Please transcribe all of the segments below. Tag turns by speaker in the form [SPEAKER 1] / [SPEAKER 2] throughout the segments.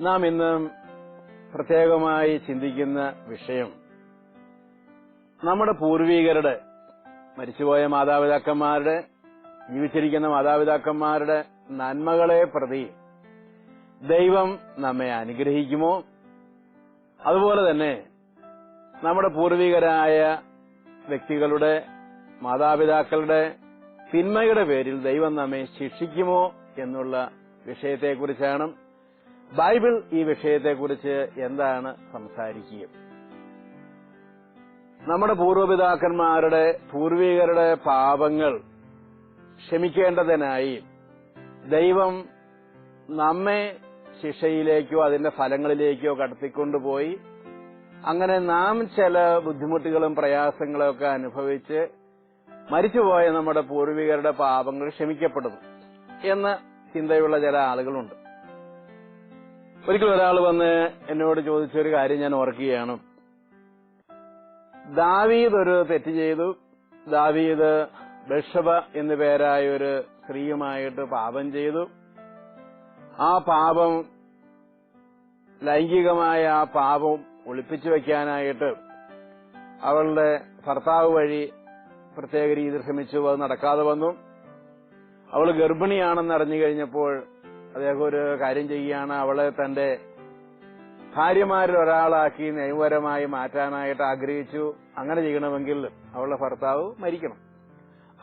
[SPEAKER 1] നാം ഇന്ന് പ്രത്യേകമായി ചിന്തിക്കുന്ന വിഷയം. നമ്മുടെ പൂർവീകരുടെ മരിച്ചുപോയ മാതാപിതാക്കന്മാരുടെ ജീവിച്ചിരിക്കുന്ന മാതാപിതാക്കന്മാരുടെ നന്മകളെ പ്രതി ദൈവം നമ്മെ അനുഗ്രഹിക്കുമോ? അതുപോലെ തന്നെ നമ്മുടെ പൂർവികരായ വ്യക്തികളുടെ മാതാപിതാക്കളുടെ തിന്മയുടെ പേരിൽ ദൈവം നമ്മെ ശിക്ഷിക്കുമോ എന്നുള്ള വിഷയത്തെക്കുറിച്ചാണ് ബൈബിൾ ഈ വിഷയത്തെക്കുറിച്ച് എന്താണ് സംസാരിക്കുക? നമ്മുടെ പൂർവപിതാക്കന്മാരുടെ പൂർവികരുടെ പാപങ്ങൾ ക്ഷമിക്കേണ്ടതിനായി ദൈവം നമ്മെ ശിക്ഷയിലേക്കോ അതിന്റെ ഫലങ്ങളിലേക്കോ കടത്തിക്കൊണ്ടുപോയി അങ്ങനെ നാം ചില ബുദ്ധിമുട്ടുകളും പ്രയാസങ്ങളൊക്കെ അനുഭവിച്ച് മരിച്ചുപോയ നമ്മുടെ പൂർവികരുടെ പാപങ്ങൾ ക്ഷമിക്കപ്പെടുന്നു എന്ന ചിന്തയുള്ള ചില ആളുകളുണ്ട്. ഒരിക്കൽ ഒരാൾ വന്ന് എന്നോട് ചോദിച്ചൊരു കാര്യം ഞാൻ ഓർക്കുകയാണ്. ദാവീദ് ഒരു തെറ്റ് ചെയ്തു. ദാവീദ് ബഷബ എന്നു പേരായ ഒരു സ്ത്രീയുമായിട്ട് പാപം ചെയ്തു. ആ പാപം ലൈംഗികമായ ആ പാപം ഒളിപ്പിച്ചു വെക്കാനായിട്ട് അവളുടെ ഭർത്താവ് വഴി പ്രത്യേക രീതി ശ്രമിച്ചു. അത് നടക്കാതെ വന്നു. അവൾ ഗർഭിണിയാണെന്ന് അറിഞ്ഞു കഴിഞ്ഞപ്പോൾ അദ്ദേഹം ഒരു കാര്യം ചെയ്യുകയാണ്. അവളെ തന്റെ ഭാര്യമാരിൽ ഒരാളാക്കി നിയമപരമായി മാറ്റാനായിട്ട് ആഗ്രഹിച്ചു. അങ്ങനെ ചെയ്യണമെങ്കിൽ അവളുടെ ഭർത്താവ് മരിക്കണം.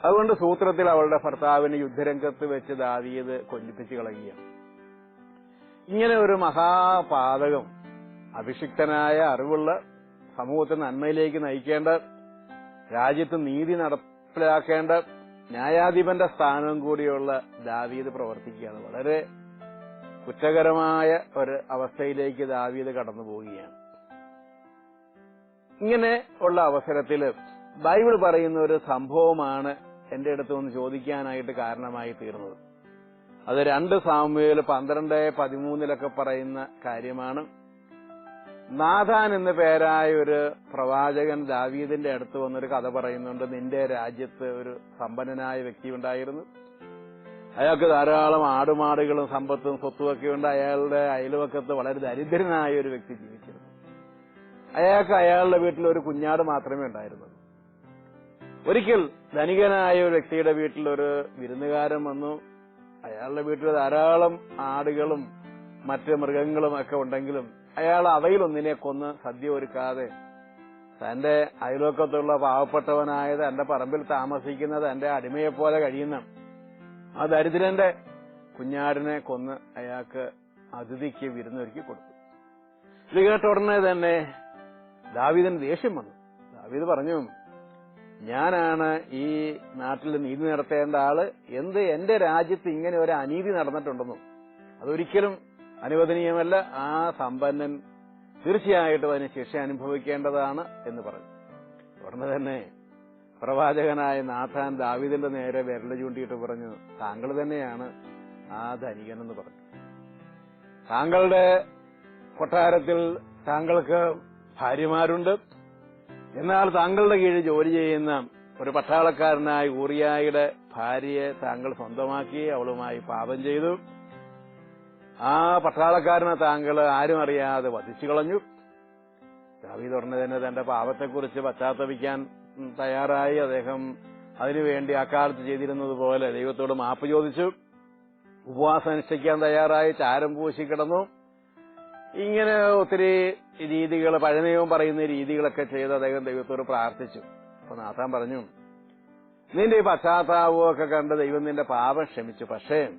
[SPEAKER 1] അതുകൊണ്ട് സൂത്രത്തിൽ അവളുടെ ഭർത്താവിന് യുദ്ധരംഗത്ത് വെച്ച് ദാവീത് കൊല്ലിപ്പിച്ചു കളയുകയാണ്. ഇങ്ങനെ ഒരു മഹാപാതകം അഭിഷിക്തനായ അറിവുള്ള സമൂഹത്തെ നന്മയിലേക്ക് നയിക്കേണ്ട രാജ്യത്ത് നീതി നടപ്പിലാക്കേണ്ട ന്യായാധിപന്റെ സ്ഥാനവും കൂടിയുള്ള ദാവീദ് പ്രവർത്തിക്കുകയാണ്. വളരെ കുറ്റകരമായ ഒരു അവസ്ഥയിലേക്ക് ദാവീദ് കടന്നു പോവുകയാണ്. ഇങ്ങനെ ഉള്ള അവസരത്തിൽ ബൈബിൾ പറയുന്ന ഒരു സംഭവമാണ് എന്റെ അടുത്ത് ഒന്ന് ചോദിക്കാനായിട്ട് കാരണമായി തീർന്നത്. അത് രണ്ട് സാമൂഹ്യയിൽ പന്ത്രണ്ട് പതിമൂന്നിലൊക്കെ പറയുന്ന കാര്യമാണ്. നാഥാൻ എന്ന പേരായ ഒരു പ്രവാചകൻ ദാവീദിന്റെ അടുത്ത് വന്നൊരു കഥ പറയുന്നുണ്ട്. നിന്റെ രാജ്യത്ത് ഒരു സമ്പന്നനായ വ്യക്തി ഉണ്ടായിരുന്നു. അയാൾക്ക് ധാരാളം ആടുമാടുകളും സമ്പത്തും സ്വത്തുമൊക്കെ ഉണ്ട്. അയാളുടെ അയൽവക്കത്ത് വളരെ ദരിദ്രനായ ഒരു വ്യക്തി ജീവിക്കുന്നു അയാൾക്ക് അയാളുടെ വീട്ടിൽ ഒരു കുഞ്ഞാട് മാത്രമേ ഉണ്ടായിരുന്നുള്ളൂ. ഒരിക്കൽ ധനികനായ ഒരു വ്യക്തിയുടെ വീട്ടിൽ ഒരു വിരുന്നുകാരൻ വന്നു. അയാളുടെ വീട്ടിൽ ധാരാളം ആടുകളും മറ്റ് മൃഗങ്ങളും ഒക്കെ ഉണ്ടെങ്കിലും അയാൾ അവയിലൊന്നിനെ കൊന്ന് സദ്യ ഒരുക്കാതെ തന്റെ അയൽവക്കത്തുള്ള പാവപ്പെട്ടവനായ തന്റെ പറമ്പിൽ താമസിക്കുന്ന തന്റെ അടിമയെപ്പോലെ കഴിയുന്ന ആ ദരിദ്രന്റെ കുഞ്ഞാടിനെ കൊന്ന് അയാൾക്ക് അതിഥിക്ക് വിരുന്നൊരുക്കി കൊടുത്തു. ഇത് കേട്ട ഉടനെ തന്നെ ദാവീദിന് ദേഷ്യം വന്നു. ദാവീദ് പറഞ്ഞു ഞാനാണ് ഈ നാട്ടിൽ നീതി നടത്തേണ്ട ആൾ. എന്ത് എന്റെ രാജ്യത്ത് ഇങ്ങനെ ഒരു അനീതി നടന്നിട്ടുണ്ടെന്നും? അതൊരിക്കലും അനുവദനീയമല്ല. ആ സമ്പന്നൻ തീർച്ചയായിട്ടും അതിന് ശിക്ഷ അനുഭവിക്കേണ്ടതാണ് എന്ന് പറഞ്ഞു. ഉടനെ തന്നെ പ്രവാചകനായ നാഥാൻ ദാവിദിന്റെ നേരെ വിരൽ ചൂണ്ടിയിട്ട് പറഞ്ഞു താങ്കൾ തന്നെയാണ് ആ ധനികനെന്ന് പറഞ്ഞു. താങ്കളുടെ കൊട്ടാരത്തിൽ താങ്കൾക്ക് ഭാര്യമാരുണ്ട്. എന്നാൽ താങ്കളുടെ കീഴിൽ ജോലി ചെയ്യുന്ന ഒരു പട്ടാളക്കാരനായ ഊറിയായുടെ ഭാര്യയെ താങ്കൾ സ്വന്തമാക്കി അവളുമായി പാപം ചെയ്തു. ആ പട്ടാളക്കാരനെ താങ്കൾ ആരും അറിയാതെ വധിച്ചു കളഞ്ഞു. ദാവീദ് ഉടനെ തന്നെ തന്റെ പാപത്തെക്കുറിച്ച് പശ്ചാത്തപിക്കാൻ തയ്യാറായി അദ്ദേഹം അതിനുവേണ്ടി അക്കാലത്ത് ചെയ്തിരുന്നത് പോലെ ദൈവത്തോട് മാപ്പ് ചോദിച്ചു. ഉപവാസം അനുഷ്ഠിക്കാൻ തയ്യാറായി ചാരം പൂശി കിടന്നു. ഇങ്ങനെ ഒത്തിരി രീതികൾ പഴനയവും പറയുന്ന രീതികളൊക്കെ ചെയ്ത് അദ്ദേഹം ദൈവത്തോട് പ്രാർത്ഥിച്ചു. അപ്പൊ നാഥാൻ പറഞ്ഞു നിന്റെ ഈ പശ്ചാത്താപവും ഒക്കെ കണ്ട് ദൈവം നിന്റെ പാപം ക്ഷമിച്ചു. പക്ഷേ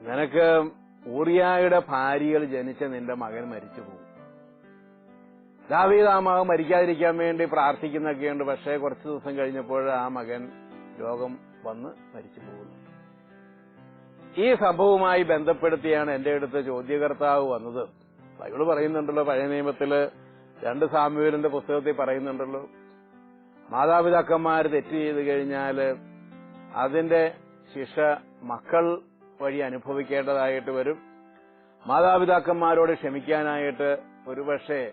[SPEAKER 1] നിനക്ക് ഊറിയായുടെ ഭാര്യയിൽ ജനിച്ച നിന്റെ മകൻ മരിച്ചു പോകും ദാവീദ് ആ മകൻ മരിക്കാതിരിക്കാൻ വേണ്ടി പ്രാർത്ഥിക്കുന്നൊക്കെയുണ്ട്. പക്ഷേ കുറച്ച് ദിവസം കഴിഞ്ഞപ്പോൾ ആ മകൻ രോഗം വന്ന് മരിച്ചു പോകുന്നു. ഈ സംഭവവുമായി ബന്ധപ്പെടുത്തിയാണ് എന്റെ അടുത്ത് ചോദ്യകർത്താവ് വന്നത്. ബൈബിൾ പറയുന്നുണ്ടല്ലോ പഴയ നിയമത്തിൽ രണ്ട് സാമ്യവലിന്റെ പുസ്തകത്തിൽ പറയുന്നുണ്ടല്ലോ മാതാപിതാക്കന്മാർ തെറ്റ് ചെയ്ത് കഴിഞ്ഞാൽ അതിന്റെ ശിക്ഷ മക്കൾ വഴി അനുഭവിക്കേണ്ടതായിട്ട് വരും. മാതാപിതാക്കന്മാരോട് ക്ഷമിക്കാനായിട്ട് ഒരുപക്ഷെ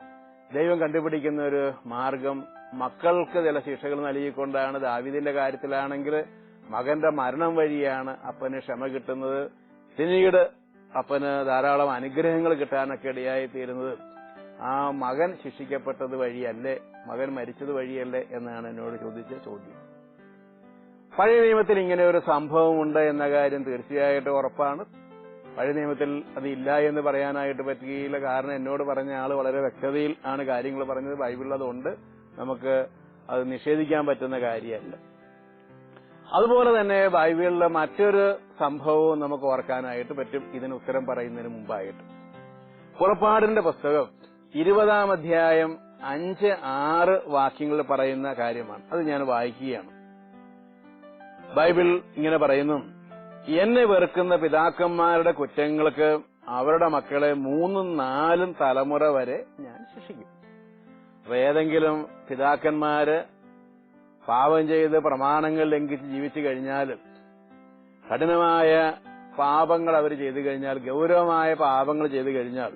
[SPEAKER 1] ദൈവം കണ്ടുപിടിക്കുന്ന ഒരു മാർഗം മക്കൾക്ക് ചില ശിക്ഷകൾ നൽകിക്കൊണ്ടാണ് ദാവിദിന്റെ കാര്യത്തിലാണെങ്കിൽ മകന്റെ മരണം വഴിയാണ് അപ്പന് ക്ഷമ കിട്ടുന്നത്. പിന്നീട് അപ്പന് ധാരാളം അനുഗ്രഹങ്ങൾ കിട്ടാനൊക്കെ ഇടയായി തീരുന്നത്. ആ മകൻ ശിക്ഷിക്കപ്പെട്ടത് വഴിയല്ലേ? മകൻ മരിച്ചത് വഴിയല്ലേ എന്നാണ് എന്നോട് ചോദിച്ച ചോദ്യം. പഴയ നിയമത്തിൽ ഇങ്ങനെ ഒരു സംഭവമുണ്ട് എന്ന കാര്യം തീർച്ചയായിട്ടും ഉറപ്പാണ്. പഴയ നിയമത്തിൽ അത് ഇല്ല എന്ന് പറയാനായിട്ട് പറ്റുകയില്ല കാരണം എന്നോട് പറഞ്ഞ ആൾ വളരെ വ്യക്തതയിൽ ആണ് കാര്യങ്ങൾ പറഞ്ഞത്. ബൈബിളിൽ അതുകൊണ്ട് നമുക്ക് അത് നിഷേധിക്കാൻ പറ്റുന്ന കാര്യമല്ല. അതുപോലെ തന്നെ ബൈബിളിലെ മറ്റൊരു സംഭവവും നമുക്ക് ഓർക്കാനായിട്ട് പറ്റും. ഇതിന് ഉത്തരം പറയുന്നതിന് മുമ്പായിട്ട്. പുറപ്പാടിന്റെ പുസ്തകം ഇരുപതാം അധ്യായം അഞ്ച് ആറ് വാക്യങ്ങൾ പറയുന്ന കാര്യമാണ്. അത് ഞാൻ വായിക്കുകയാണ്. ബൈബിൾ ഇങ്ങനെ പറയുന്നു. എന്നെ വെറുക്കുന്ന പിതാക്കന്മാരുടെ കുറ്റങ്ങൾക്ക് അവരുടെ മക്കളെ മൂന്നും നാലും തലമുറ വരെ ഞാൻ ശിക്ഷിക്കും. അപ്പൊ ഏതെങ്കിലും പിതാക്കന്മാര് പാപം ചെയ്ത് പ്രമാണങ്ങൾ ലംഘിച്ച് ജീവിച്ചു കഴിഞ്ഞാൽ കഠിനമായ പാപങ്ങൾ അവർ ചെയ്തു കഴിഞ്ഞാൽ ഗൗരവമായ പാപങ്ങൾ ചെയ്തു കഴിഞ്ഞാൽ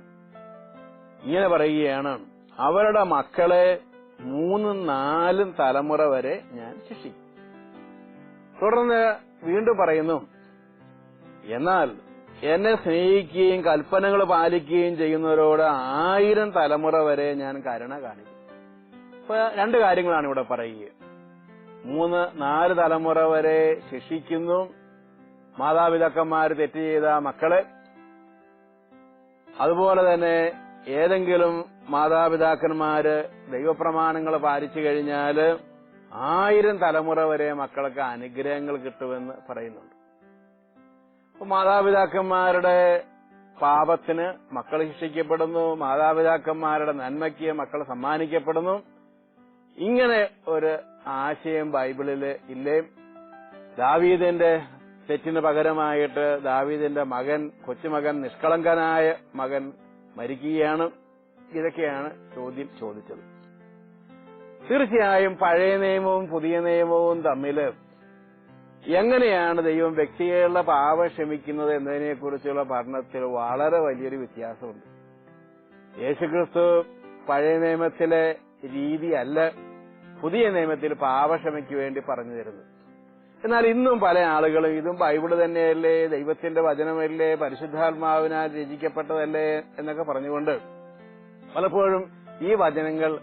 [SPEAKER 1] ഇങ്ങനെ പറയുകയാണ് അവരുടെ മക്കളെ മൂന്നും നാലും തലമുറ വരെ ഞാൻ ശിക്ഷിക്കും. തുടർന്ന് വീണ്ടും പറയുന്നു എന്നാൽ എന്നെ സ്നേഹിക്കുകയും കൽപ്പനകൾ പാലിക്കുകയും ചെയ്യുന്നവരോട് ആയിരം തലമുറ വരെ ഞാൻ കരുണ കാണിക്കും. ഇപ്പൊ രണ്ട് കാര്യങ്ങളാണ് ഇവിടെ പറയുക. മൂന്ന് നാല് തലമുറ വരെ ശിക്ഷിക്കുന്നു. മാതാപിതാക്കന്മാർ തെറ്റ് ചെയ്ത മക്കളെ. അതുപോലെ തന്നെ ഏതെങ്കിലും മാതാപിതാക്കന്മാര് ദൈവപ്രമാണങ്ങൾ പാലിച്ചു കഴിഞ്ഞാൽ ആയിരം തലമുറ വരെ മക്കൾക്ക് അനുഗ്രഹങ്ങൾ കിട്ടുമെന്ന് പറയുന്നുണ്ട്. മാതാപിതാക്കന്മാരുടെ പാപത്തിന് മക്കൾ ശിക്ഷിക്കപ്പെടുന്നു മാതാപിതാക്കന്മാരുടെ നന്മയ്ക്ക് മക്കൾ സമ്മാനിക്കപ്പെടുന്നു. ഇങ്ങനെ ഒരു ആശയം ബൈബിളിൽ ഇല്ലേ? ദാവീദിന്റെ തെറ്റിന് പകരമായിട്ട് ദാവീദിന്റെ മകൻ കൊച്ചുമകൻ നിഷ്കളങ്കനായ മകൻ മരിക്കുകയാണ്. ഇതൊക്കെയാണ് ചോദ്യം ചോദിച്ചത്. തീർച്ചയായും പഴയ നിയമവും പുതിയ നിയമവും തമ്മിൽ എങ്ങനെയാണ് ദൈവം വ്യക്തികളുടെ പാപം ക്ഷമിക്കുന്നത് എന്നതിനെക്കുറിച്ചുള്ള പഠനത്തിൽ വളരെ വലിയൊരു വ്യത്യാസമുണ്ട്. യേശുക്രിസ്തു പഴയ നിയമത്തിലെ രീതിയല്ല പുതിയ നിയമത്തിൽ പാപക്ഷമയ്ക്ക് വേണ്ടി പറഞ്ഞു തരുന്നത്. എന്നാൽ ഇന്നും പല ആളുകളും ഇതും ബൈബിൾ തന്നെയല്ലേ ദൈവത്തിന്റെ വചനമല്ലേ പരിശുദ്ധാത്മാവിനാൽ രചിക്കപ്പെട്ടതല്ലേ എന്നൊക്കെ പറഞ്ഞുകൊണ്ട് പലപ്പോഴും ഈ വചനങ്ങൾ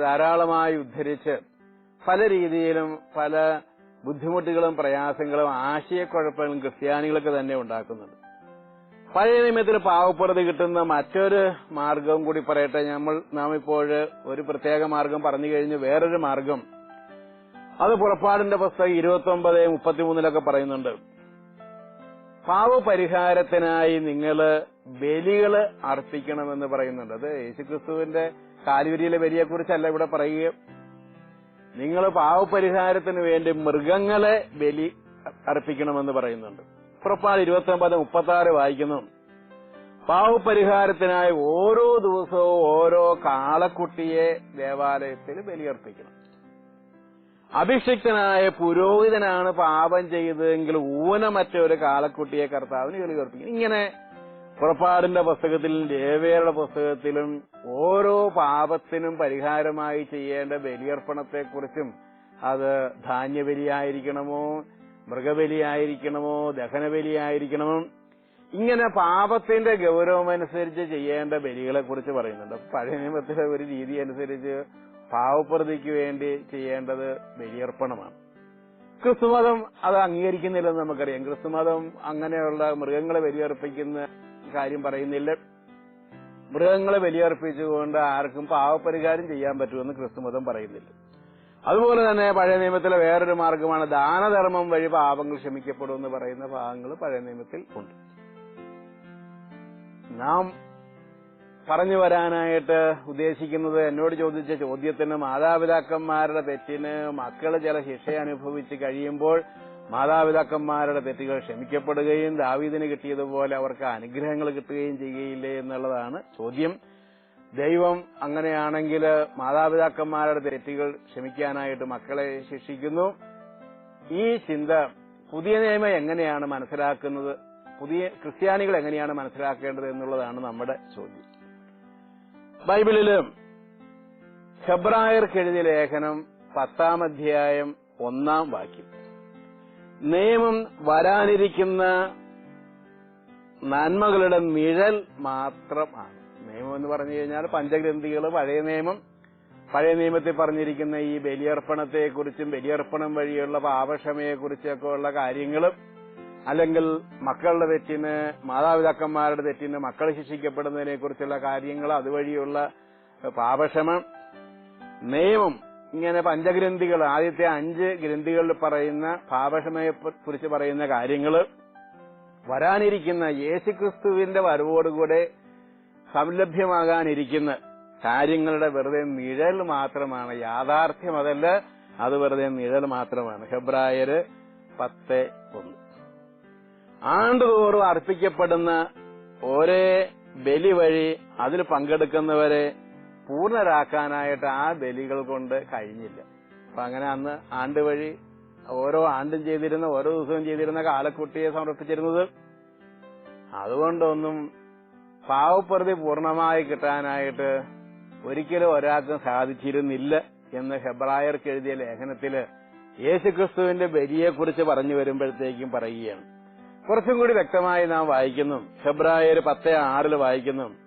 [SPEAKER 1] ധാരാളമായി ഉദ്ധരിച്ച് പല രീതിയിലും പല ബുദ്ധിമുട്ടുകളും പ്രയാസങ്ങളും ആശയക്കുഴപ്പങ്ങളും ക്രിസ്ത്യാനികൾക്ക് തന്നെ ഉണ്ടാക്കുന്നുണ്ട്. പഴയ നിയമത്തിൽ പാവപ്പുറത്ത് കിട്ടുന്ന മറ്റൊരു മാർഗവും കൂടി പറയട്ടെ. നമ്മൾ നാം ഇപ്പോൾ ഒരു പ്രത്യേക മാർഗം പറഞ്ഞു കഴിഞ്ഞ് വേറൊരു മാർഗം. അത് പുറപ്പാടിന്റെ പുസ്തകം ഇരുപത്തി ഒമ്പത് മുപ്പത്തിമൂന്നിലൊക്കെ പറയുന്നുണ്ട്. പാവപരിഹാരത്തിനായി നിങ്ങൾ ബലികൾ അർപ്പിക്കണമെന്ന് പറയുന്നുണ്ട്. അത് യേശുക്രിസ്തുവിന്റെ കാലുവരിയിലെ ബലിയെക്കുറിച്ചല്ല ഇവിടെ പറയുക നിങ്ങൾ പാവപരിഹാരത്തിന് വേണ്ടി മൃഗങ്ങളെ ബലി അർപ്പിക്കണമെന്ന് പറയുന്നുണ്ട്. പുറപ്പാട് ഇരുപത്തി ഒമ്പത് മുപ്പത്തി ആറ് വായിക്കുന്നു. പാവപരിഹാരത്തിനായി ഓരോ ദിവസവും ഓരോ കാളക്കുട്ടിയെ ദേവാലയത്തിൽ ബലിയർപ്പിക്കണം. അഭിഷിക്തനായ പുരോഹിതനാണ് പാപം ചെയ്തതെങ്കിൽ ഊന മറ്റൊരു കാളക്കുട്ടിയെ കർത്താവിന് ബലിയർപ്പിക്കണം. ഇങ്ങനെ പുറപ്പാടിന്റെ പുസ്തകത്തിലും ലേവേരുടെ പുസ്തകത്തിലും ഓരോ പാപത്തിനും പരിഹാരമായി ചെയ്യേണ്ട ബലിയർപ്പണത്തെക്കുറിച്ചും അത് ധാന്യബലിയായിരിക്കണമോ മൃഗബലിയായിരിക്കണമോ ദഹനബലിയായിരിക്കണമോ ഇങ്ങനെ പാപത്തിന്റെ ഗൗരവമനുസരിച്ച് ചെയ്യേണ്ട ബലികളെ കുറിച്ച് പറയുന്നുണ്ട്. പഴയ നിയമത്തിലെ ഒരു രീതി അനുസരിച്ച് പാവപ്രതിക്ക് വേണ്ടി ചെയ്യേണ്ടത് ബലിയർപ്പണമാണ്. ക്രിസ്തുമതം അത് അംഗീകരിക്കുന്നില്ലെന്ന് നമുക്കറിയാം. ക്രിസ്തുമതം അങ്ങനെയുള്ള മൃഗങ്ങളെ ബലിയർപ്പിക്കുന്ന കാര്യം പറയുന്നില്ല. മൃഗങ്ങളെ ബലിയർപ്പിച്ചുകൊണ്ട് ആർക്കും പാവപരിഹാരം ചെയ്യാൻ പറ്റുമെന്ന് ക്രിസ്തുമതം പറയുന്നില്ല. അതുപോലെ തന്നെ പഴയ നിയമത്തിലെ വേറൊരു മാർഗമാണ് ദാനധർമ്മം വഴി പാപങ്ങൾ ക്ഷമിക്കപ്പെടും എന്ന് പറയുന്ന ഭാഗങ്ങൾ പഴയ നിയമത്തിൽ ഉണ്ട്. നാം പറഞ്ഞു വരാനായിട്ട് ഉദ്ദേശിക്കുന്നത് എന്നോട് ചോദിച്ച ചോദ്യത്തിന് മാതാപിതാക്കന്മാരുടെ തെറ്റിന് മക്കൾ ചില ശിക്ഷ അനുഭവിച്ച് കഴിയുമ്പോൾ മാതാപിതാക്കന്മാരുടെ തെറ്റുകൾ ക്ഷമിക്കപ്പെടുകയും ദാവീദിന് കിട്ടിയതുപോലെ അവർക്ക് അനുഗ്രഹങ്ങൾ കിട്ടുകയും ചെയ്യുകയില്ലേ എന്നുള്ളതാണ് ചോദ്യം. ദൈവം അങ്ങനെയാണെങ്കിൽ മാതാപിതാക്കന്മാരുടെ തെറ്റുകൾ ക്ഷമിക്കാനായിട്ട് മക്കളെ ശിക്ഷിക്കുന്നു. ഈ ചിന്ത പുതിയ നിയമം എങ്ങനെയാണ് മനസ്സിലാക്കുന്നത്? പുതിയ ക്രിസ്ത്യാനികൾ എങ്ങനെയാണ് മനസ്സിലാക്കേണ്ടത് എന്നുള്ളതാണ് നമ്മുടെ ചോദ്യം. ബൈബിളിൽ ഹെബ്രായർക്കെഴുതിയ ലേഖനം പത്താം അധ്യായം ഒന്നാം വാക്യം. നിയമം വരാനിരിക്കുന്ന നന്മകളുടെ നിഴൽ മാത്രമാണ്. നിയമം എന്ന് പറഞ്ഞു കഴിഞ്ഞാൽ പഞ്ചഗ്രന്ഥികൾ പഴയ നിയമം പഴയ നിയമത്തിൽ പറഞ്ഞിരിക്കുന്ന ഈ ബലിയർപ്പണത്തെക്കുറിച്ചും ബലിയർപ്പണം വഴിയുള്ള പാപക്ഷമയെക്കുറിച്ചൊക്കെ ഉള്ള കാര്യങ്ങളും അല്ലെങ്കിൽ മക്കളുടെ തെറ്റിന് മാതാപിതാക്കന്മാരുടെ തെറ്റിന് മക്കൾ ശിക്ഷിക്കപ്പെടുന്നതിനെ കുറിച്ചുള്ള കാര്യങ്ങൾ അതുവഴിയുള്ള പാപക്ഷമം നിയമം ഇങ്ങനെ പഞ്ചഗ്രന്ഥികൾ ആദ്യത്തെ അഞ്ച് ഗ്രന്ഥികളിൽ പറയുന്ന പാപക്ഷമയെ കുറിച്ച് പറയുന്ന കാര്യങ്ങൾ വരാനിരിക്കുന്ന യേശുക്രിസ്തുവിന്റെ വരവോടുകൂടെ സംലഭ്യമാകാനിരിക്കുന്ന കാര്യങ്ങളുടെ വെറുതെ നിഴൽ മാത്രമാണ്. യാഥാർത്ഥ്യം അതല്ല അത് വെറുതെ നിഴൽ മാത്രമാണ്. ഹെബ്രായര് പത്ത് ഒന്ന്. ആണ്ടുതോറും അർപ്പിക്കപ്പെടുന്ന ഓരോ ബലി വഴി അതിൽ പങ്കെടുക്കുന്നവരെ പൂർണരാക്കാനായിട്ട് ആ ബലികൾ കൊണ്ട് കഴിഞ്ഞില്ല. അപ്പൊ അങ്ങനെ അന്ന് ആണ്ട് വഴി ഓരോ ആണ്ടും ചെയ്തിരുന്ന ഓരോ ദിവസവും ചെയ്തിരുന്ന കാലക്കുട്ടിയെ സമർപ്പിച്ചിരുന്നത്. അതുകൊണ്ടൊന്നും പാവപ്രതി പൂർണമായി കിട്ടാനായിട്ട് ഒരിക്കലും ഒരാൾക്കും സാധിച്ചിരുന്നില്ല എന്ന് ഹെബ്രായർക്ക് എഴുതിയ ലേഖനത്തിൽ യേശുക്രിസ്തുവിന്റെ ബലിയെക്കുറിച്ച് പറഞ്ഞു വരുമ്പോഴത്തേക്കും പറയുകയാണ്. കുറച്ചും കൂടി വ്യക്തമായി നാം വായിക്കുന്നു. ഫെബ്രുവരി പത്ത് ആറിൽ വായിക്കുന്നു.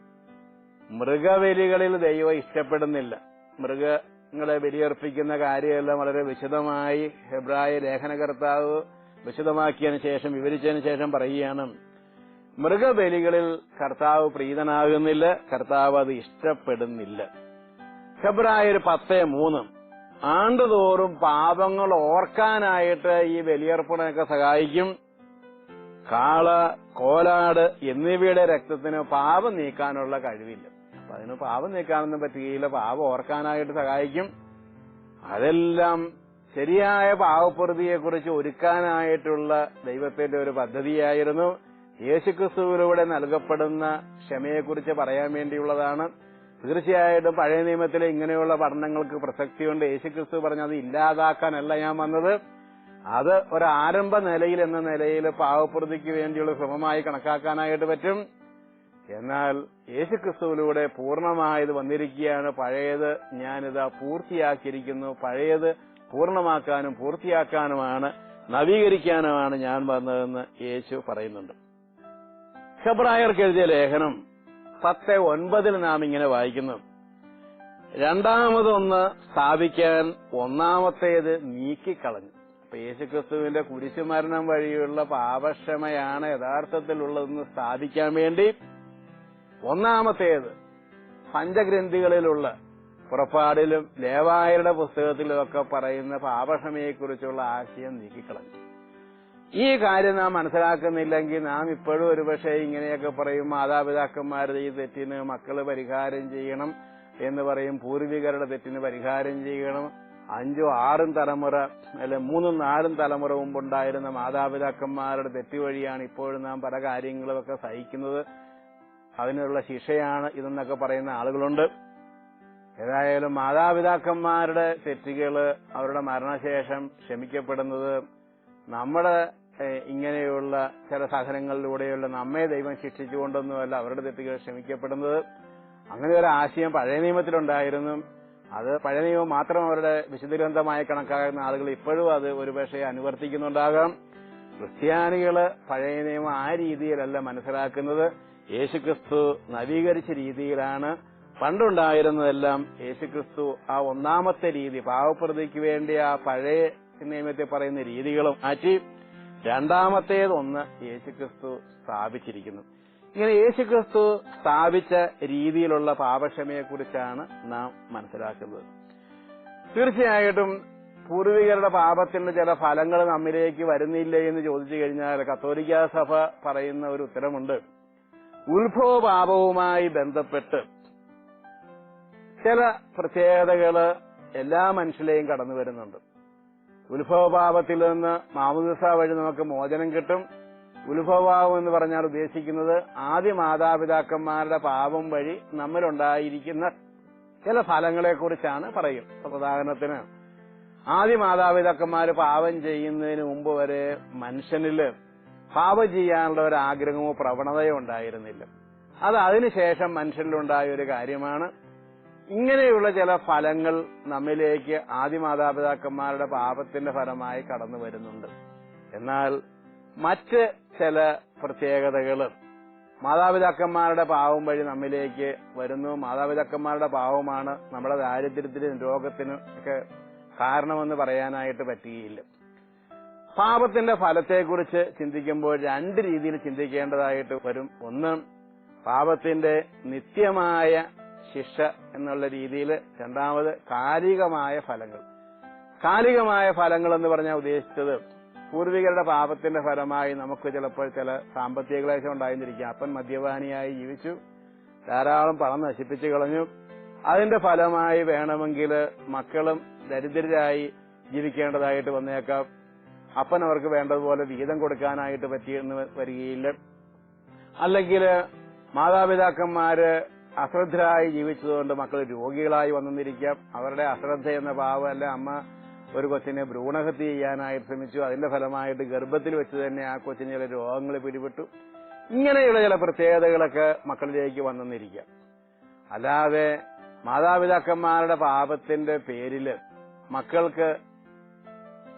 [SPEAKER 1] മൃഗബലികളിൽ ദൈവം ഇഷ്ടപ്പെടുന്നില്ല. മൃഗങ്ങളെ ബലിയർപ്പിക്കുന്ന കാര്യമെല്ലാം വളരെ വിശദമായി ഹെബ്രായ ലേഖനകർത്താവ് വിശദമാക്കിയതിനു ശേഷം വിവരിച്ചതിന് ശേഷം പറയുകയാണ്. മൃഗബലികളിൽ കർത്താവ് പ്രീതനാകുന്നില്ല കർത്താവ് അത് ഇഷ്ടപ്പെടുന്നില്ല. ഫെബ്രുവരി പത്ത് മൂന്ന്. ആണ്ടുതോറും പാപങ്ങൾ ഓർക്കാനായിട്ട് ഈ ബലിയർപ്പണമൊക്കെ സഹായിക്കും. കാള കോലാട് എന്നിവയുടെ രക്തത്തിന് പാപം നീക്കാനുള്ള കഴിവില്ല. അപ്പൊ അതിന് പാപം നീക്കാനൊന്നും പറ്റുകയില്ല പാപം ഓർക്കാനായിട്ട് സഹായിക്കും. അതെല്ലാം ശരിയായ പാവപ്രതിയെക്കുറിച്ച് ഒരുക്കാനായിട്ടുള്ള ദൈവത്തിന്റെ ഒരു പദ്ധതിയായിരുന്നു. യേശുക്രിസ്തുവിലൂടെ നൽകപ്പെടുന്ന ക്ഷമയെക്കുറിച്ച് പറയാൻ വേണ്ടിയുള്ളതാണ്. തീർച്ചയായിട്ടും പഴയ നിയമത്തിലെ ഇങ്ങനെയുള്ള പഠനങ്ങൾക്ക് പ്രസക്തിയുണ്ട്. യേശുക്രിസ്തു പറഞ്ഞത് ഇല്ലാതാക്കാനല്ല ഞാൻ വന്നത്. അത് ഒരു ആരംഭ നിലയിൽ എന്ന നിലയിൽ പാവപ്രതിക്ക് വേണ്ടിയുള്ള ശ്രമമായി കണക്കാക്കാനായിട്ട് പറ്റും. എന്നാൽ യേശുക്രിസ്തുവിലൂടെ പൂർണമായത് വന്നിരിക്കുകയാണ്. പഴയത് ഞാനിത് പൂർത്തിയാക്കിയിരിക്കുന്നു. പഴയത് പൂർണമാക്കാനും പൂർത്തിയാക്കാനുമാണ് നവീകരിക്കാനുമാണ് ഞാൻ വന്നതെന്ന് യേശു പറയുന്നുണ്ട്. ഹെബ്രായർക്ക് എഴുതിയ ലേഖനം പത്ത് ഒൻപതിൽ നാം ഇങ്ങനെ വായിക്കുന്നു. രണ്ടാമതൊന്ന് സ്ഥാപിക്കാൻ ഒന്നാമത്തേത് നീക്കിക്കളഞ്ഞു. അപ്പൊ യേശുക്രിസ്തുവിന്റെ കുരിശുമരണം വഴിയുള്ള പാപക്ഷമയാണ് യഥാർത്ഥത്തിലുള്ളതെന്ന് സ്ഥാപിക്കാൻ വേണ്ടി ഒന്നാമത്തേത് പഞ്ചഗ്രന്ഥികളിലുള്ള പുറപ്പാടിലും ലേവായരുടെ പുസ്തകത്തിലും ഒക്കെ പറയുന്ന പാപക്ഷമയെക്കുറിച്ചുള്ള ആശയം നീക്കിക്കളഞ്ഞു. ഈ കാര്യം നാം മനസ്സിലാക്കുന്നില്ലെങ്കിൽ നാം ഇപ്പോഴും ഒരുപക്ഷെ ഇങ്ങനെയൊക്കെ പറയും മാതാപിതാക്കന്മാരുടെ ഈ തെറ്റിന് മക്കൾ പരിഹാരം ചെയ്യണം എന്ന് പറയും പൂർവികരുടെ തെറ്റിന് പരിഹാരം ചെയ്യണം. അഞ്ചോ ആറും തലമുറ അല്ലെ മൂന്നും നാലും തലമുറ മുമ്പുണ്ടായിരുന്ന മാതാപിതാക്കന്മാരുടെ തെറ്റ് വഴിയാണ് ഇപ്പോഴും നാം പല കാര്യങ്ങളുമൊക്കെ സഹിക്കുന്നത്. അതിനുള്ള ശിക്ഷയാണ് ഇതെന്നൊക്കെ പറയുന്ന ആളുകളുണ്ട്. ഏതായാലും മാതാപിതാക്കന്മാരുടെ തെറ്റുകൾ അവരുടെ മരണശേഷം ക്ഷമിക്കപ്പെടുന്നത് നമ്മുടെ ഇങ്ങനെയുള്ള ചില സഹനങ്ങളിലൂടെയുള്ള നമ്മെ ദൈവം ശിക്ഷിച്ചുകൊണ്ടൊന്നുമല്ല അവരുടെ തെറ്റുകൾ ക്ഷമിക്കപ്പെടുന്നത്. അങ്ങനെ ഒരു ആശയം പഴയ നിയമത്തിലുണ്ടായിരുന്നു. അത് പഴയ നിയമം മാത്രം അവരുടെ വിശുദ്ധ ഗ്രന്ഥമായി കണക്കാക്കുന്ന ആളുകൾ ഇപ്പോഴും അത് ഒരുപക്ഷെ അനുവർത്തിക്കുന്നുണ്ടാകാം. ക്രിസ്ത്യാനികൾ പഴയ നിയമം ആ രീതിയിലല്ല മനസ്സിലാക്കുന്നത്. യേശുക്രിസ്തു നവീകരിച്ച രീതിയിലാണ് പണ്ടുണ്ടായിരുന്നതെല്ലാം യേശുക്രിസ്തു ആ ഒന്നാമത്തെ രീതി പാവപ്രതിക്ക് വേണ്ടി ആ പഴയ നിയമത്തെ പറയുന്ന രീതികളും മാറ്റി രണ്ടാമത്തേതൊന്ന് യേശുക്രിസ്തു സ്ഥാപിച്ചിരിക്കുന്നു. ഇങ്ങനെ യേശുക്രിസ്തു സ്ഥാപിച്ച രീതിയിലുള്ള പാപക്ഷമയെക്കുറിച്ചാണ് നാം മനസ്സിലാക്കുന്നത്. തീർച്ചയായിട്ടും പൂർവികരുടെ പാപത്തിന്റെ ചില ഫലങ്ങൾ നമ്മിലേക്ക് വരുന്നില്ലേ എന്ന് ചോദിച്ചു കഴിഞ്ഞാൽ കത്തോലിക്കാ സഭ പറയുന്ന ഒരു ഉത്തരമുണ്ട്. ഉത്ഭവ പാപവുമായി ബന്ധപ്പെട്ട് ചില പ്രത്യേകതകൾ എല്ലാ മനുഷ്യരെയും കടന്നു വരുന്നുണ്ട്. ഉത്ഭവപാപത്തിൽ നിന്ന് മാമുദിസ വഴി നമുക്ക് മോചനം കിട്ടും. ഉത്ഭവപാപം എന്ന് പറഞ്ഞാൽ ഉദ്ദേശിക്കുന്നത് ആദ്യ മാതാപിതാക്കന്മാരുടെ പാപം വഴി നമ്മളുണ്ടായിരിക്കുന്ന ചില ഫലങ്ങളെക്കുറിച്ചാണ് പറയും ഉദാഹരണത്തിന് ആദ്യ മാതാപിതാക്കന്മാർ പാപം ചെയ്യുന്നതിന് മുമ്പ് വരെ മനുഷ്യനിൽ പാപം ചെയ്യാനുള്ള ഒരു ആഗ്രഹമോ പ്രവണതയോ ഉണ്ടായിരുന്നില്ല. അത് അതിനുശേഷം മനുഷ്യനിലുണ്ടായ ഒരു കാര്യമാണ്. ഇങ്ങനെയുള്ള ചില ഫലങ്ങൾ നമ്മിലേക്ക് ആദ്യ മാതാപിതാക്കന്മാരുടെ പാപത്തിന്റെ ഫലമായി കടന്നു വരുന്നുണ്ട്. എന്നാൽ മറ്റ് ചില പ്രത്യേകതകൾ മാതാപിതാക്കന്മാരുടെ പാവം വഴി നമ്മിലേക്ക് വരുന്നു. മാതാപിതാക്കന്മാരുടെ പാവമാണ് നമ്മുടെ ദാരിദ്ര്യത്തിനും രോഗത്തിനും ഒക്കെ കാരണമെന്ന് പറയാനായിട്ട് പറ്റുകയില്ല പാപത്തിന്റെ ഫലത്തെക്കുറിച്ച് ചിന്തിക്കുമ്പോൾ രണ്ട് രീതിയിൽ ചിന്തിക്കേണ്ടതായിട്ട് വരും. ഒന്ന് പാപത്തിന്റെ നിത്യമായ ശിക്ഷ എന്നുള്ള രീതിയിൽ. രണ്ടാമത് കാലികമായ ഫലങ്ങൾ. കാലികമായ ഫലങ്ങൾ എന്ന് പറഞ്ഞാൽ ഉദ്ദേശിച്ചത് പൂർവികരുടെ പാപത്തിന്റെ ഫലമായി നമുക്ക് ചിലപ്പോൾ ചില സാമ്പത്തിക ക്ലേശം ഉണ്ടായിരുന്നിരിക്കും അപ്പൻ മദ്യപാനിയായി ജീവിച്ചു. ധാരാളം പണം നശിപ്പിച്ചു കളഞ്ഞു. അതിന്റെ ഫലമായി വേണമെങ്കിൽ മക്കളും ദരിദ്രരായി ജീവിക്കേണ്ടതായിട്ട് വന്നേക്കാം. അപ്പൻ അവർക്ക് വേണ്ടതുപോലെ വീതം കൊടുക്കാനായിട്ട് പറ്റിയെന്ന് വരികയില്ല. അല്ലെങ്കിൽ മാതാപിതാക്കന്മാര് അശ്രദ്ധരായി ജീവിച്ചതുകൊണ്ട് മക്കൾ രോഗികളായി വന്നിരിക്കാം. അവരുടെ അശ്രദ്ധ എന്ന ഭാവമല്ല അമ്മ ഒരു കൊച്ചിനെ ഭ്രൂണഹത്യ ചെയ്യാനായിട്ട് ശ്രമിച്ചു. അതിന്റെ ഫലമായിട്ട് ഗർഭത്തിൽ വെച്ച് തന്നെ ആ കൊച്ചിന് ചില രോഗങ്ങൾ പിടിപെട്ടു. ഇങ്ങനെയുള്ള ചില പ്രത്യേകതകളൊക്കെ മക്കളിലേക്ക് വന്നെന്നിരിക്കാം അല്ലാതെ മാതാപിതാക്കന്മാരുടെ പാപത്തിന്റെ പേരിൽ മക്കൾക്ക്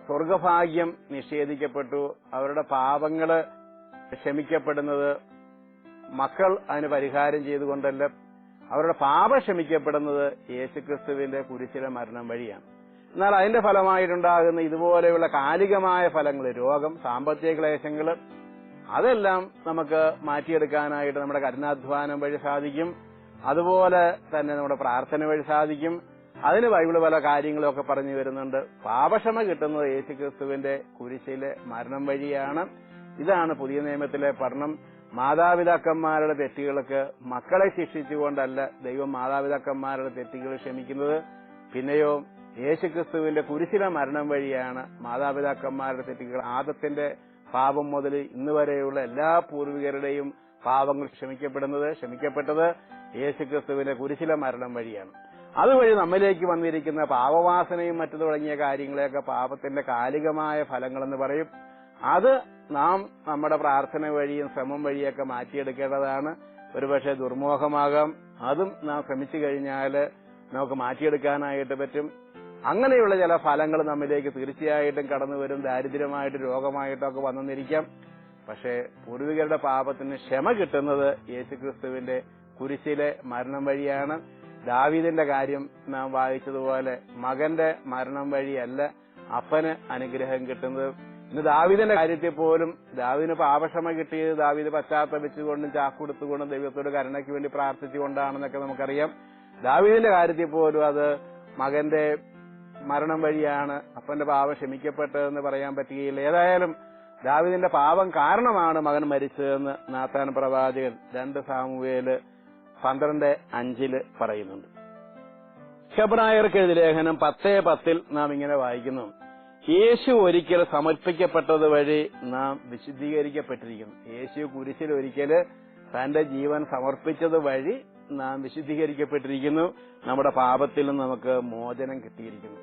[SPEAKER 1] സ്വർഗഭാഗ്യം നിഷേധിക്കപ്പെട്ടു. അവരുടെ പാപങ്ങൾ ക്ഷമിക്കപ്പെടുന്നത് മക്കൾ അതിന് പരിഹാരം ചെയ്തുകൊണ്ടല്ല അവരുടെ പാപം ക്ഷമിക്കപ്പെടുന്നത് യേശുക്രിസ്തുവിന്റെ കുരിശിലെ മരണം വഴിയാണ്. എന്നാൽ അതിന്റെ ഫലമായിട്ടുണ്ടാകുന്ന ഇതുപോലെയുള്ള കാലികമായ ഫലങ്ങൾ രോഗം സാമ്പത്തിക ക്ലേശങ്ങൾ അതെല്ലാം നമുക്ക് മാറ്റിയെടുക്കാനായിട്ട് നമ്മുടെ കഠിനാധ്വാനം വഴി സാധിക്കും. അതുപോലെ തന്നെ നമ്മുടെ പ്രാർത്ഥന വഴി സാധിക്കും. അതിന് ബൈബിൾ പല കാര്യങ്ങളൊക്കെ പറഞ്ഞു വരുന്നുണ്ട്. പാപക്ഷമ കിട്ടുന്നത് യേശുക്രിസ്തുവിന്റെ കുരിശിലെ മരണം വഴിയാണ്. ഇതാണ് പുതിയ നിയമത്തിലെ പഠനം. മാതാപിതാക്കന്മാരുടെ തെറ്റുകൾക്ക് മക്കളെ ശിക്ഷിച്ചുകൊണ്ടല്ല ദൈവം മാതാപിതാക്കന്മാരുടെ തെറ്റുകൾ ക്ഷമിക്കുന്നത്. പിന്നെയോ യേശുക്രിസ്തുവിന്റെ കുരിശിലെ മരണം വഴിയാണ് മാതാപിതാക്കന്മാരുടെ തെറ്റുകൾ. ആദത്തിന്റെ പാപം മുതൽ ഇന്ന് വരെയുള്ള എല്ലാ പൂർവികരുടെയും പാപങ്ങൾ ക്ഷമിക്കപ്പെടുന്നത് ക്ഷമിക്കപ്പെട്ടത് യേശുക്രിസ്തുവിന്റെ കുരിശിലെ മരണം വഴിയാണ്. അതുവഴി നമ്മിലേക്ക് വന്നിരിക്കുന്ന പാപവാസനയും മറ്റു തുടങ്ങിയ കാര്യങ്ങളെയൊക്കെ പാപത്തിന്റെ കാലികമായ ഫലങ്ങളെന്ന് പറയും. അത് നാം നമ്മുടെ പ്രാർത്ഥന വഴിയും ശ്രമം വഴിയൊക്കെ മാറ്റിയെടുക്കേണ്ടതാണ്. ഒരുപക്ഷെ ദുർമോഹമാകാം. അതും നാം ശ്രമിച്ചു കഴിഞ്ഞാൽ നമുക്ക് മാറ്റിയെടുക്കാനായിട്ട് പറ്റും. അങ്ങനെയുള്ള ചില ഫലങ്ങൾ നമ്മിലേക്ക് തീർച്ചയായിട്ടും കടന്നു വരും. ദാരിദ്ര്യമായിട്ട് രോഗമായിട്ടൊക്കെ വന്നെന്നിരിക്കാം പക്ഷേ പൂർവികരുടെ പാപത്തിന് ക്ഷമ കിട്ടുന്നത് യേശുക്രിസ്തുവിന്റെ കുരിശിലെ മരണം വഴിയാണ്. ദാവീദിന്റെ കാര്യം നാം വായിച്ചതുപോലെ മകന്റെ മരണം വഴിയല്ല അപ്പന് അനുഗ്രഹം കിട്ടുന്നത്. ഇന്ന് ദാവീദിന്റെ കാര്യത്തിൽ പോലും ദാവീദിന് പാപക്ഷമ കിട്ടിയത് ദാവീദ് പശ്ചാത്തപിച്ചുകൊണ്ടും ചാക്കുടുത്തുകൊണ്ടും ദൈവത്തോട് കരുണയ്ക്ക് വേണ്ടി പ്രാർത്ഥിച്ചുകൊണ്ടാണെന്നൊക്കെ നമുക്കറിയാം. ദാവീദിന്റെ കാര്യത്തിൽ പോലും അത് മകന്റെ മരണം വഴിയാണ് അപ്പന്റെ പാപം ക്ഷമിക്കപ്പെട്ടതെന്ന് പറയാൻ പറ്റുകയില്ല. ഏതായാലും ദാവീദിന്റെ പാപം കാരണമാണ് മകൻ മരിച്ചതെന്ന് നാത്താൻ പ്രവാചകൻ രണ്ട് സാമുവേൽ പന്ത്രണ്ട് അഞ്ചിൽ പറയുന്നുണ്ട്. ഹെബ്രായർക്ക് എഴുതി ലേഖനം പത്തേ പത്തിൽ നാം ഇങ്ങനെ വായിക്കുന്നു. യേശു ഒരിക്കൽ സമർപ്പിക്കപ്പെട്ടത് വഴി നാം വിശുദ്ധീകരിക്കപ്പെട്ടിരിക്കുന്നു. യേശു കുരിശിൽ ഒരിക്കൽ തന്റെ ജീവൻ സമർപ്പിച്ചത് വഴി നാം വിശുദ്ധീകരിക്കപ്പെട്ടിരിക്കുന്നു. നമ്മുടെ പാപത്തിലും നമുക്ക് മോചനം കിട്ടിയിരിക്കുന്നു.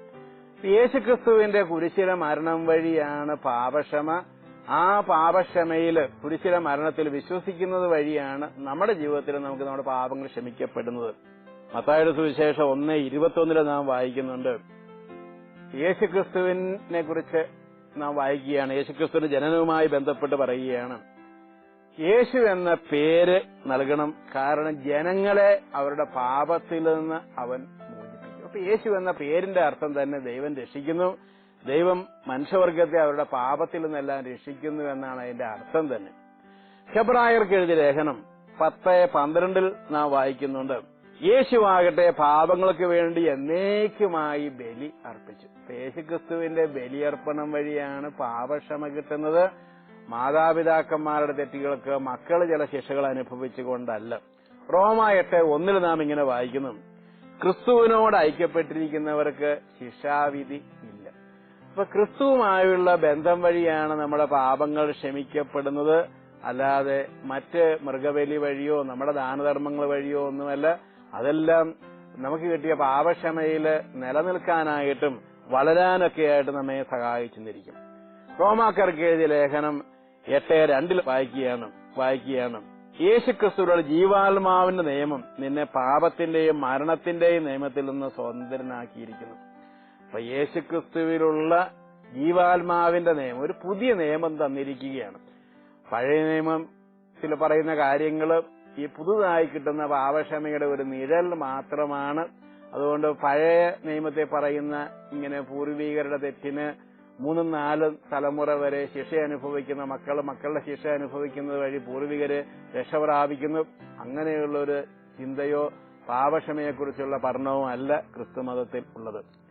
[SPEAKER 1] യേശുക്രിസ്തുവിന്റെ കുരിശിലെ മരണം വഴിയാണ് പാപക്ഷമ. ആ പാപക്ഷമയിൽ കുരിശിലെ മരണത്തിൽ വിശ്വസിക്കുന്നത് വഴിയാണ് നമ്മുടെ ജീവിതത്തിൽ നമുക്ക് നമ്മുടെ പാപങ്ങൾ ക്ഷമിക്കപ്പെടുന്നത്. മത്തായുടെ സുവിശേഷം ഒന്ന് ഇരുപത്തൊന്നിൽ നാം വായിക്കുന്നുണ്ട്. യേശുക്രിസ്തുവിനെ കുറിച്ച് നാം വായിക്കുകയാണ്. യേശുക്രിസ്തുവിന്റെ ജനനവുമായി ബന്ധപ്പെട്ട് പറയുകയാണ്. യേശു എന്ന പേര് നൽകണം. കാരണം ജനങ്ങളെ അവരുടെ പാപത്തിൽ നിന്ന് അവൻ മോചിപ്പിക്കും. അപ്പൊ യേശു എന്ന പേരിന്റെ അർത്ഥം തന്നെ ദൈവം രക്ഷിക്കുന്നു. ദൈവം മനുഷ്യവർഗത്തെ അവരുടെ പാപത്തിൽ നിന്നെല്ലാം രക്ഷിക്കുന്നു എന്നാണ് അതിന്റെ അർത്ഥം തന്നെ. ഹെബ്രായർക്ക് എഴുതിയ ലേഖനം പത്ത് പന്ത്രണ്ടിൽ നാം വായിക്കുന്നുണ്ട് യേശുവാകട്ടെ പാപങ്ങൾക്ക് വേണ്ടി എന്നേക്കുമായി ബലി അർപ്പിച്ചു. യേശുക്രിസ്തുവിന്റെ ബലിയർപ്പണം വഴിയാണ് പാപക്ഷമ കിട്ടുന്നത്. മാതാപിതാക്കന്മാരുടെ തെറ്റുകൾക്ക് മക്കൾ ചില ശിക്ഷകൾ അനുഭവിച്ചുകൊണ്ടല്ല. റോമ എട്ട് ഒന്നിൽ നാം ഇങ്ങനെ വായിക്കുന്നു ക്രിസ്തുവിനോട് ഐക്യപ്പെട്ടിരിക്കുന്നവർക്ക് ശിക്ഷാവിധി ഇല്ല. അപ്പൊ ക്രിസ്തുവുമായുള്ള ബന്ധം വഴിയാണ് നമ്മുടെ പാപങ്ങൾ ക്ഷമിക്കപ്പെടുന്നത്. അല്ലാതെ മറ്റ് മൃഗബലി വഴിയോ നമ്മുടെ ദാനധർമ്മങ്ങൾ വഴിയോ ഒന്നുമല്ല. അതെല്ലാം നമുക്ക് കിട്ടിയ പാപക്ഷമയിൽ നിലനിൽക്കാനായിട്ടും വളരാനൊക്കെയായിട്ട് നമ്മെ സഹായിച്ചെന്നിരിക്കും. റോമാക്കർക്ക് എഴുതിയ ലേഖനം എട്ട് രണ്ടിൽ വായിക്കുകയാണ് വായിക്കുകയാണ്. യേശുക്രിസ്തുവിന്റെ ജീവാത്മാവിന്റെ നിയമം നിന്നെ പാപത്തിന്റെയും മരണത്തിന്റെയും നിയമത്തിൽ നിന്ന് സ്വതന്ത്രനാക്കിയിരിക്കുന്നു. അപ്പൊ യേശുക്രിസ്തുവിലുള്ള ജീവാത്മാവിന്റെ നിയമം ഒരു പുതിയ നിയമം തന്നിരിക്കുകയാണ്. പഴയ നിയമം ചില പറയുന്ന കാര്യങ്ങൾ ഈ പുതുതായി കിട്ടുന്ന പാപക്ഷമയുടെ ഒരു നിഴൽ മാത്രമാണ്. അതുകൊണ്ട് പഴയ നിയമത്തെ പറയുന്ന ഇങ്ങനെ പൂർവീകരുടെ തെറ്റിന് മൂന്നും നാലും തലമുറ വരെ ശിക്ഷ അനുഭവിക്കുന്ന മക്കൾ മക്കളുടെ ശിക്ഷ അനുഭവിക്കുന്നത് വഴി പൂർവികര് രക്ഷ പ്രാപിക്കുന്നു. അങ്ങനെയുള്ള ഒരു ചിന്തയോ പാപക്ഷമയെക്കുറിച്ചുള്ള പഠനവും അല്ല ക്രിസ്തുമതത്തിൽ ഉള്ളത്.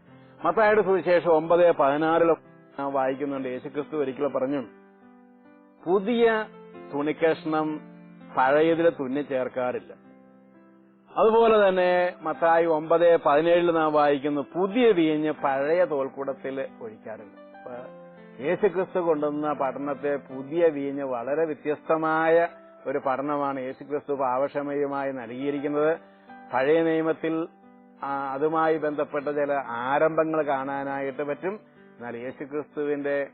[SPEAKER 1] മത്തായുടെ സുവിശേഷം ഒമ്പത് പതിനാറിലൊക്കെ വായിക്കുന്നുണ്ട്. യേശുക്രിസ്തു ഒരിക്കലും പറഞ്ഞു പുതിയ തുണിക്കഷ്ണം പഴയതിൽ തുന്നി ചേർക്കാറില്ല. അതുപോലെ തന്നെ മത്തായി ഒമ്പത് പതിനേഴിൽ നാം വായിക്കുന്നു പുതിയ വീഞ്ഞ് പഴയ തോൽക്കൂടത്തിൽ ഒഴിക്കാറില്ല. യേശുക്രിസ്തു കൊണ്ടുവന്ന പഠനത്തെ പുതിയ വീഞ്ഞ് വളരെ വ്യത്യസ്തമായ ഒരു പഠനമാണ് യേശുക്രിസ്തു പാവക്ഷമയുമായി നൽകിയിരിക്കുന്നത്. പഴയ നിയമത്തിൽ അതുമായി ബന്ധപ്പെട്ട ചില ആരംഭങ്ങൾ കാണാനായിട്ട് പറ്റും. എന്നാൽ യേശുക്രിസ്തുവിന്റെ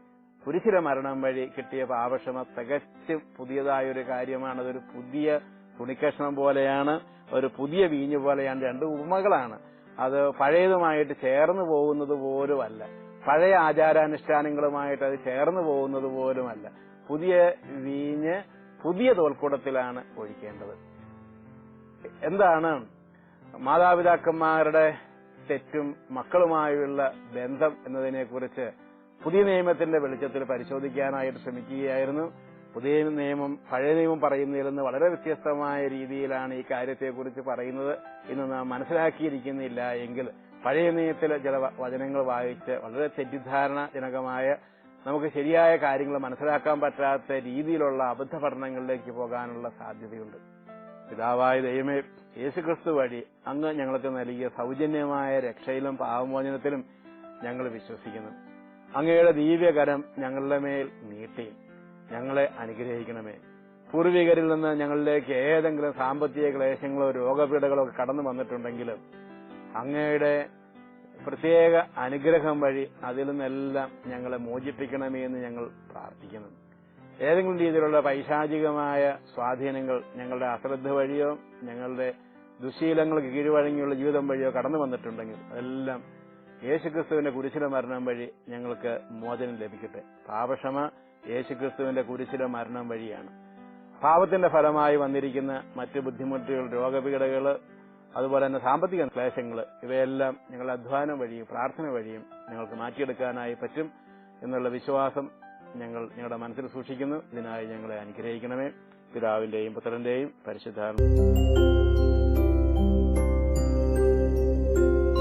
[SPEAKER 1] കുരിശില മരണം വഴി കിട്ടിയ പാപക്ഷമ തികച്ചും പുതിയതായ ഒരു കാര്യമാണ്. അതൊരു പുതിയ തുണിക്കഷ്ണം പോലെയാണ്. ഒരു പുതിയ വീഞ്ഞ് പോലെയാണ്. രണ്ട് ഉപമകളാണ് അത് പഴയതുമായിട്ട് ചേർന്ന് പോകുന്നത് പോലുമല്ല. പഴയ ആചാരാനുഷ്ഠാനങ്ങളുമായിട്ട് അത് ചേർന്ന് പോകുന്നത് പോലുമല്ല. പുതിയ വീഞ്ഞ് പുതിയ തോൽക്കൂടത്തിലാണ് ഒഴിക്കേണ്ടത്. എന്താണ് മാതാപിതാക്കന്മാരുടെ തെറ്റും മക്കളുമായുള്ള ബന്ധം എന്നതിനെക്കുറിച്ച് പുതിയ നിയമത്തിന്റെ വെളിച്ചത്തിൽ പരിശോധിക്കാനായിട്ട് ശ്രമിക്കുകയായിരുന്നു. പുതിയ നിയമം പഴയ നിയമം പറയുന്നതിൽ നിന്ന് വളരെ വ്യത്യസ്തമായ രീതിയിലാണ് ഈ കാര്യത്തെക്കുറിച്ച് പറയുന്നത് ഇന്ന് നാം മനസ്സിലാക്കിയിരിക്കുന്നില്ല എങ്കിൽ പഴയ നിയമത്തിലെ ചില വചനങ്ങൾ വായിച്ച് വളരെ തെറ്റിദ്ധാരണജനകമായ നമുക്ക് ശരിയായ കാര്യങ്ങൾ മനസ്സിലാക്കാൻ പറ്റാത്ത രീതിയിലുള്ള അബദ്ധ പഠനങ്ങളിലേക്ക് പോകാനുള്ള സാധ്യതയുണ്ട്. പിതാവായ ദൈവമേ യേശുക്രിസ്തു വഴി അങ്ങ് ഞങ്ങൾക്ക് നൽകിയ സൗജന്യമായ രക്ഷയിലും പാവമോചനത്തിലും ഞങ്ങൾ വിശ്വസിക്കുന്നു. അങ്ങയുടെ ദിവ്യകരം ഞങ്ങളുടെ മേൽ നീട്ടി ഞങ്ങളെ അനുഗ്രഹിക്കണമേ. പൂർവികരിൽ നിന്ന് ഞങ്ങളിലേക്ക് ഏതെങ്കിലും സാമ്പത്തിക ക്ലേശങ്ങളോ രോഗപീഠകളോ ഒക്കെ കടന്നു വന്നിട്ടുണ്ടെങ്കിലും അങ്ങയുടെ പ്രത്യേക അനുഗ്രഹം വഴി അതിൽ നിന്നെല്ലാം ഞങ്ങളെ മോചിപ്പിക്കണമേ എന്ന് ഞങ്ങൾ പ്രാർത്ഥിക്കുന്നു. ഏതെങ്കിലും രീതിയിലുള്ള പൈശാചികമായ സ്വാധീനങ്ങൾ ഞങ്ങളുടെ അശ്രദ്ധ വഴിയോ ഞങ്ങളുടെ ദുശീലങ്ങൾക്ക് കീഴ്വഴങ്ങിയുള്ള ജീവിതം വഴിയോ കടന്നു വന്നിട്ടുണ്ടെങ്കിൽ അതെല്ലാം യേശുക്രിസ്തുവിന്റെ കുരിശില മരണം വഴി ഞങ്ങൾക്ക് മോചനം ലഭിക്കട്ടെ. പാപക്ഷമ യേശുക്രിസ്തുവിന്റെ കുരിശില മരണം വഴിയാണ്. പാപത്തിന്റെ ഫലമായി വന്നിരിക്കുന്ന മറ്റ് ബുദ്ധിമുട്ടുകൾ രോഗപീഠകൾ അതുപോലെ തന്നെ സാമ്പത്തിക ക്ലേശങ്ങൾ ഇവയെല്ലാം ഞങ്ങളുടെ അധ്വാനം വഴിയും പ്രാർത്ഥന വഴിയും ഞങ്ങൾക്ക് മാറ്റിയെടുക്കാനായി പറ്റും എന്നുള്ള വിശ്വാസം ഞങ്ങൾ ഞങ്ങളുടെ മനസ്സിൽ സൂക്ഷിക്കുന്നു. ഇതിനായി ഞങ്ങളെ അനുഗ്രഹിക്കണമേ. പിതാവിന്റെയും പുത്രന്റെയും പരിശുദ്ധാത്മ